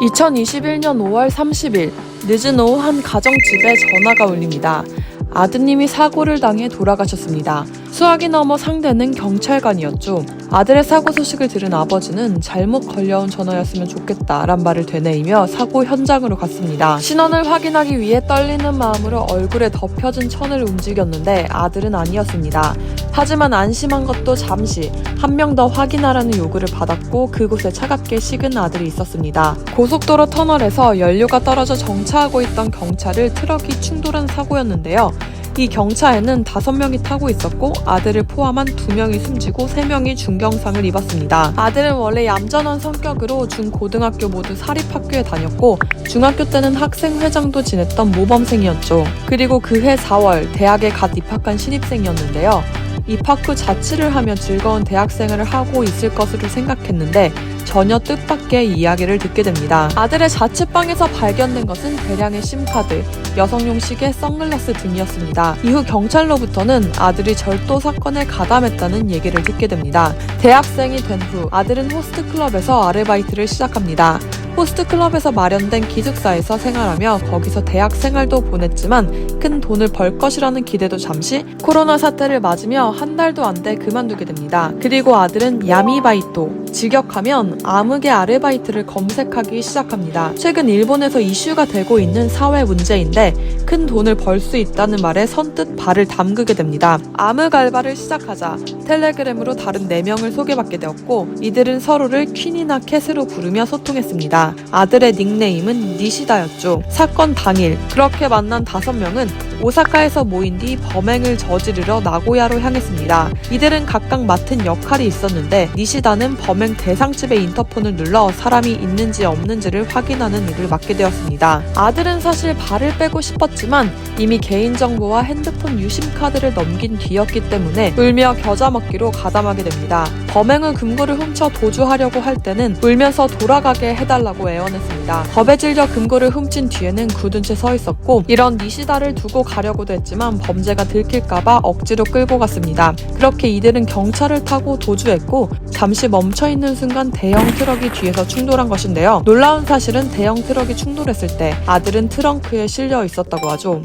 2021년 5월 30일 늦은 오후 한 가정집에 전화가 울립니다. 아드님이 사고를 당해 돌아가셨습니다. 수학이 넘어 상대는 경찰관이었죠. 아들의 사고 소식을 들은 아버지는 잘못 걸려온 전화였으면 좋겠다란 말을 되뇌이며 사고 현장으로 갔습니다. 신원을 확인하기 위해 떨리는 마음으로 얼굴에 덮여진 천을 움직였는데 아들은 아니었습니다. 하지만 안심한 것도 잠시 한 명 더 확인하라는 요구를 받았고 그곳에 차갑게 식은 아들이 있었습니다. 고속도로 터널에서 연료가 떨어져 정차하고 있던 경차를 트럭이 충돌한 사고였는데요. 이 경차에는 다섯 명이 타고 있었고 아들을 포함한 두 명이 숨지고 세 명이 중경상을 입었습니다. 아들은 원래 얌전한 성격으로 중고등학교 모두 사립학교에 다녔고 중학교 때는 학생회장도 지냈던 모범생이었죠. 그리고 그해 4월 대학에 갓 입학한 신입생이었는데요. 입학 후 자취를 하며 즐거운 대학생활을 하고 있을 것으로 생각했는데 전혀 뜻밖의 이야기를 듣게 됩니다. 아들의 자취방에서 발견된 것은 대량의 심카드, 여성용 시계, 선글라스 등이었습니다. 이후 경찰로부터는 아들이 절도 사건에 가담했다는 얘기를 듣게 됩니다. 대학생이 된 후 아들은 호스트 클럽에서 아르바이트를 시작합니다. 호스트 클럽에서 마련된 기숙사에서 생활하며 거기서 대학 생활도 보냈지만 큰 돈을 벌 것이라는 기대도 잠시 코로나 사태를 맞으며 한 달도 안 돼 그만두게 됩니다. 그리고 아들은 야미바이토, 직역하면 암흑의 아르바이트를 검색하기 시작합니다. 최근 일본에서 이슈가 되고 있는 사회 문제인데 큰 돈을 벌 수 있다는 말에 선뜻 발을 담그게 됩니다. 암흑 알바를 시작하자 텔레그램으로 다른 4명을 소개받게 되었고 이들은 서로를 퀸이나 캣으로 부르며 소통했습니다. 아들의 닉네임은 니시다였죠. 사건 당일 그렇게 만난 5명은 오사카에서 모인 뒤 범행을 저지르러 나고야로 향했습니다. 이들은 각각 맡은 역할이 있었는데 니시다는 범행 대상 집의 인터폰을 눌러 사람이 있는지 없는지를 확인하는 일을 맡게 되었습니다. 아들은 사실 발을 빼고 싶었지만 이미 개인정보와 핸드폰 유심카드를 넘긴 뒤였기 때문에 울며 겨자 먹기로 가담하게 됩니다. 범행 후 금고를 훔쳐 도주하려고 할 때는 울면서 돌아가게 해달라고 애원했습니다. 겁에 질려 금고를 훔친 뒤에는 굳은 채 서 있었고 이런 니시다를 두고 가려고도 했지만 범죄가 들킬까봐 억지로 끌고 갔습니다. 그렇게 이들은 경찰을 타고 도주했고 잠시 멈춰 있는 순간 대형 트럭이 뒤에서 충돌한 것인데요. 놀라운 사실은 대형 트럭이 충돌했을 때 아들은 트렁크에 실려 있었다고 하죠.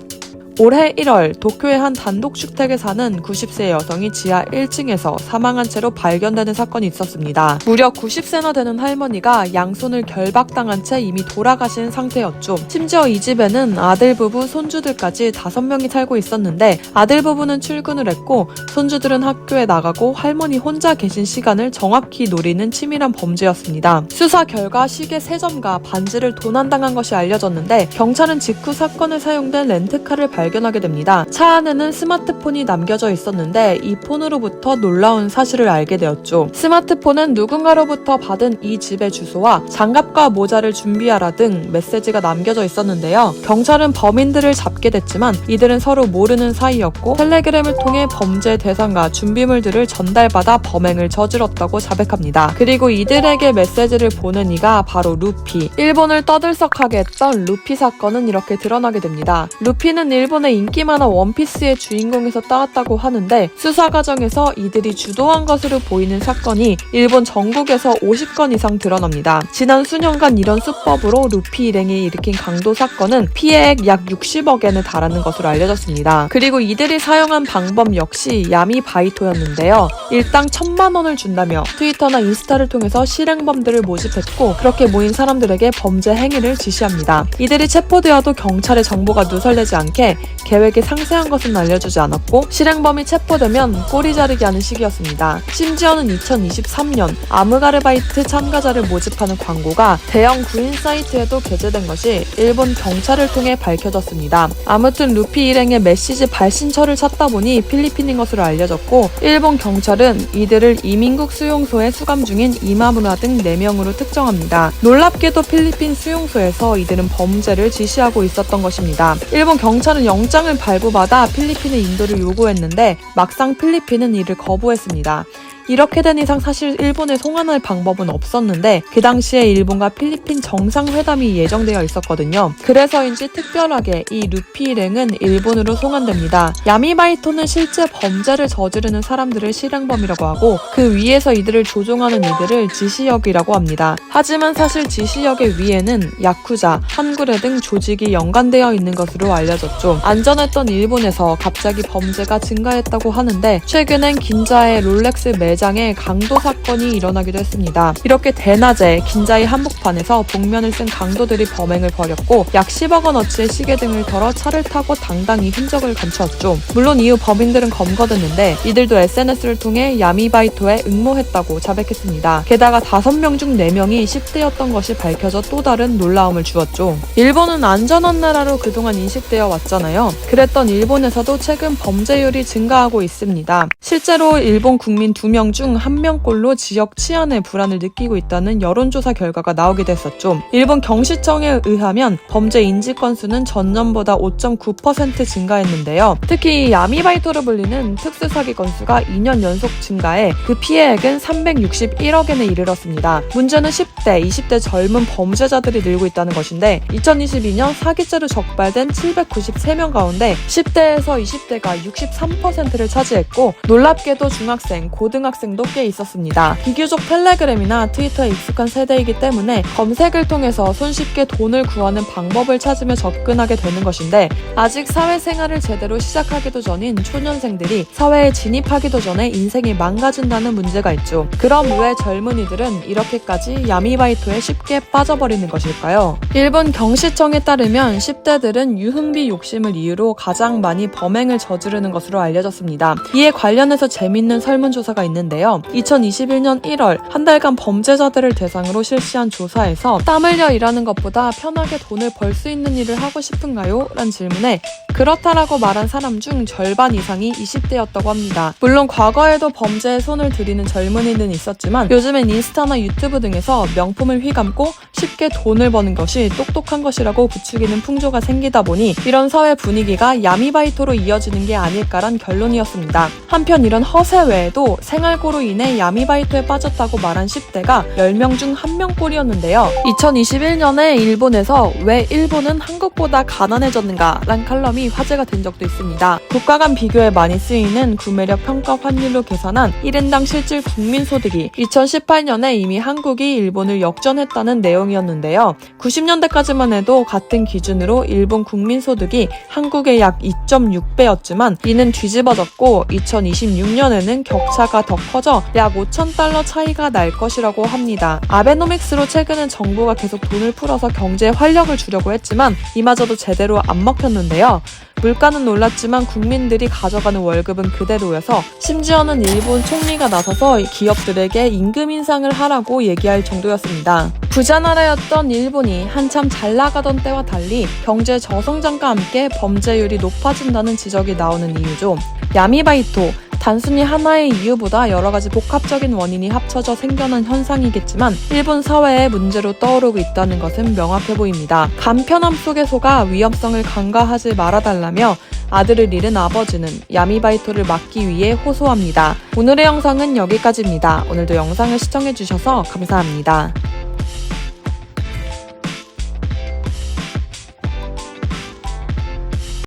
올해 1월 도쿄의 한 단독 주택에 사는 90세 여성이 지하 1층에서 사망한 채로 발견되는 사건이 있었습니다. 무려 90세나 되는 할머니가 양손을 결박당한 채 이미 돌아가신 상태였죠. 심지어 이 집에는 아들 부부, 손주들까지 5명이 살고 있었는데 아들 부부는 출근을 했고 손주들은 학교에 나가고 할머니 혼자 계신 시간을 정확히 노리는 치밀한 범죄였습니다. 수사 결과 시계 3점과 반지를 도난당한 것이 알려졌는데 경찰은 직후 사건에 사용된 렌트카를 발 발견하게 됩니다. 차 안에는 스마트폰이 남겨져 있었는데 이 폰으로부터 놀라운 사실을 알게 되었죠. 스마트폰은 누군가로부터 받은 이 집의 주소와 장갑과 모자를 준비하라 등 메시지가 남겨져 있었는데요. 경찰은 범인들을 잡게 됐지만 이들은 서로 모르는 사이였고 텔레그램을 통해 범죄 대상과 준비물들을 전달받아 범행을 저질렀다고 자백합니다. 그리고 이들에게 메시지를 보낸 이가 바로 루피. 일본을 떠들썩하게 했던 루피 사건은 이렇게 드러나게 됩니다. 루피는 일본 일본의 인기 만화 원피스의 주인공에서 따왔다고 하는데 수사 과정에서 이들이 주도한 것으로 보이는 사건이 일본 전국에서 50건 이상 드러납니다. 지난 수년간 이런 수법으로 루피 일행이 일으킨 강도 사건은 피해액 약 60억엔에 달하는 것으로 알려졌습니다. 그리고 이들이 사용한 방법 역시 야미 바이토였는데요. 일당 천만 원을 준다며 트위터나 인스타를 통해서 실행범들을 모집했고 그렇게 모인 사람들에게 범죄 행위를 지시합니다. 이들이 체포되어도 경찰의 정보가 누설되지 않게 계획이 상세한 것은 알려주지 않았고 실행범이 체포되면 꼬리 자르기 하는 시기였습니다. 심지어는 2023년 아무가르바이트 참가자를 모집하는 광고가 대형 구인 사이트에도 게재된 것이 일본 경찰을 통해 밝혀졌습니다. 아무튼 루피 일행의 메시지 발신처를 찾다 보니 필리핀인 것으로 알려졌고 일본 경찰은 이들을 이민국 수용소에 수감 중인 이마무라 등 4명으로 특정합니다. 놀랍게도 필리핀 수용소에서 이들은 범죄를 지시하고 있었던 것입니다. 일본 경찰은 영장을 발부받아 필리핀의 인도를 요구했는데 막상 필리핀은 이를 거부했습니다. 이렇게 된 이상 사실 일본에 송환할 방법은 없었는데 그 당시에 일본과 필리핀 정상회담이 예정되어 있었거든요. 그래서인지 특별하게 이 루피 일행은 일본으로 송환됩니다. 야미바이토는 실제 범죄를 저지르는 사람들을 실행범이라고 하고 그 위에서 이들을 조종하는 이들을 지시역이라고 합니다. 하지만 사실 지시역의 위에는 야쿠자, 한구레 등 조직이 연관되어 있는 것으로 알려졌죠. 안전했던 일본에서 갑자기 범죄가 증가했다고 하는데 최근엔 긴자의 롤렉스 매 장에 강도 사건이 일어나기도 했습니다. 이렇게 대낮에 긴자의 한복판에서 복면을 쓴 강도들이 범행을 벌였고 약 10억 원어치의 시계 등을 걸어 차를 타고 당당히 흔적을 감추었죠. 물론 이후 범인들은 검거됐는데 이들도 SNS를 통해 야미바이토에 응모했다고 자백했습니다. 게다가 5명 중 4명이 10대였던 것이 밝혀져 또 다른 놀라움을 주었죠. 일본은 안전한 나라로 그동안 인식되어 왔잖아요. 그랬던 일본에서도 최근 범죄율이 증가하고 있습니다. 실제로 일본 국민 2명 중 1명꼴로 지역 치안에 불안을 느끼고 있다는 여론조사 결과가 나오기도 했었죠. 일본 경시청에 의하면 범죄 인지 건수는 전년보다 5.9% 증가했는데요. 특히 야미바이토로 불리는 특수사기 건수가 2년 연속 증가해 그 피해액은 361억 엔에 이르렀습니다. 문제는 10대, 20대 젊은 범죄자들이 늘고 있다는 것인데 2022년 사기죄로 적발된 793명 가운데 10대에서 20대가 63%를 차지했고 놀랍게도 중학생, 고등학생 도 꽤 있었습니다. 비교적 텔레그램이나 트위터에 익숙한 세대이기 때문에 검색을 통해서 손쉽게 돈을 구하는 방법을 찾으며 접근하게 되는 것인데 아직 사회생활을 제대로 시작하기도 전인 초년생들이 사회에 진입하기도 전에 인생이 망가진다는 문제가 있죠. 그럼 왜 젊은이들은 이렇게까지 야미바이토에 쉽게 빠져버리는 것일까요? 일본 경시청에 따르면 10대들은 유흥비 욕심을 이유로 가장 많이 범행을 저지르는 것으로 알려졌습니다. 이에 관련해서 재밌는 설문조사가 있는데 요. 2021년 1월 한 달간 범죄자들을 대상으로 실시한 조사에서 땀 흘려 일하는 것보다 편하게 돈을 벌 수 있는 일을 하고 싶은가요? 란 질문에 그렇다라고 말한 사람 중 절반 이상이 20대였다고 합니다. 물론 과거에도 범죄에 손을 들이는 젊은이는 있었지만 요즘엔 인스타나 유튜브 등에서 명품을 휘감고 쉽게 돈을 버는 것이 똑똑한 것이라고 부추기는 풍조가 생기다 보니 이런 사회 분위기가 야미바이토로 이어지는 게 아닐까란 결론이었습니다. 한편 이런 허세 외에도 생활 고로 인해 야미 바이토에 빠졌다고 말한 10대가 10명 중 1명꼴이었는데요. 2021년에 일본에서 왜 일본은 한국보다 가난해졌는가 란 칼럼이 화제가 된 적도 있습니다. 국가 간 비교에 많이 쓰이는 구매력 평가 환율로 계산한 1인당 실질 국민소득이 2018년에 이미 한국이 일본을 역전했다는 내용이었는데요. 90년대까지만 해도 같은 기준으로 일본 국민소득이 한국의 약 2.6배였지만 이는 뒤집어졌고 2026년에는 격차가 더 커져 약 5,000달러 차이가 날 것이라고 합니다. 아베노믹스로 최근엔 정부가 계속 돈을 풀어서 경제에 활력을 주려고 했지만 이마저도 제대로 안 먹혔는데요. 물가는 올랐지만 국민들이 가져가는 월급은 그대로여서 심지어는 일본 총리가 나서서 기업들에게 임금 인상을 하라고 얘기할 정도였습니다. 부자 나라였던 일본이 한참 잘 나가던 때와 달리 경제 저성장과 함께 범죄율이 높아진다는 지적이 나오는 이유죠. 야미바이토, 단순히 하나의 이유보다 여러 가지 복합적인 원인이 합쳐져 생겨난 현상이겠지만 일본 사회의 문제로 떠오르고 있다는 것은 명확해 보입니다. 간편함 속에 속아 위험성을 간과하지 말아달라며 아들을 잃은 아버지는 야미바이토를 막기 위해 호소합니다. 오늘의 영상은 여기까지입니다. 오늘도 영상을 시청해주셔서 감사합니다.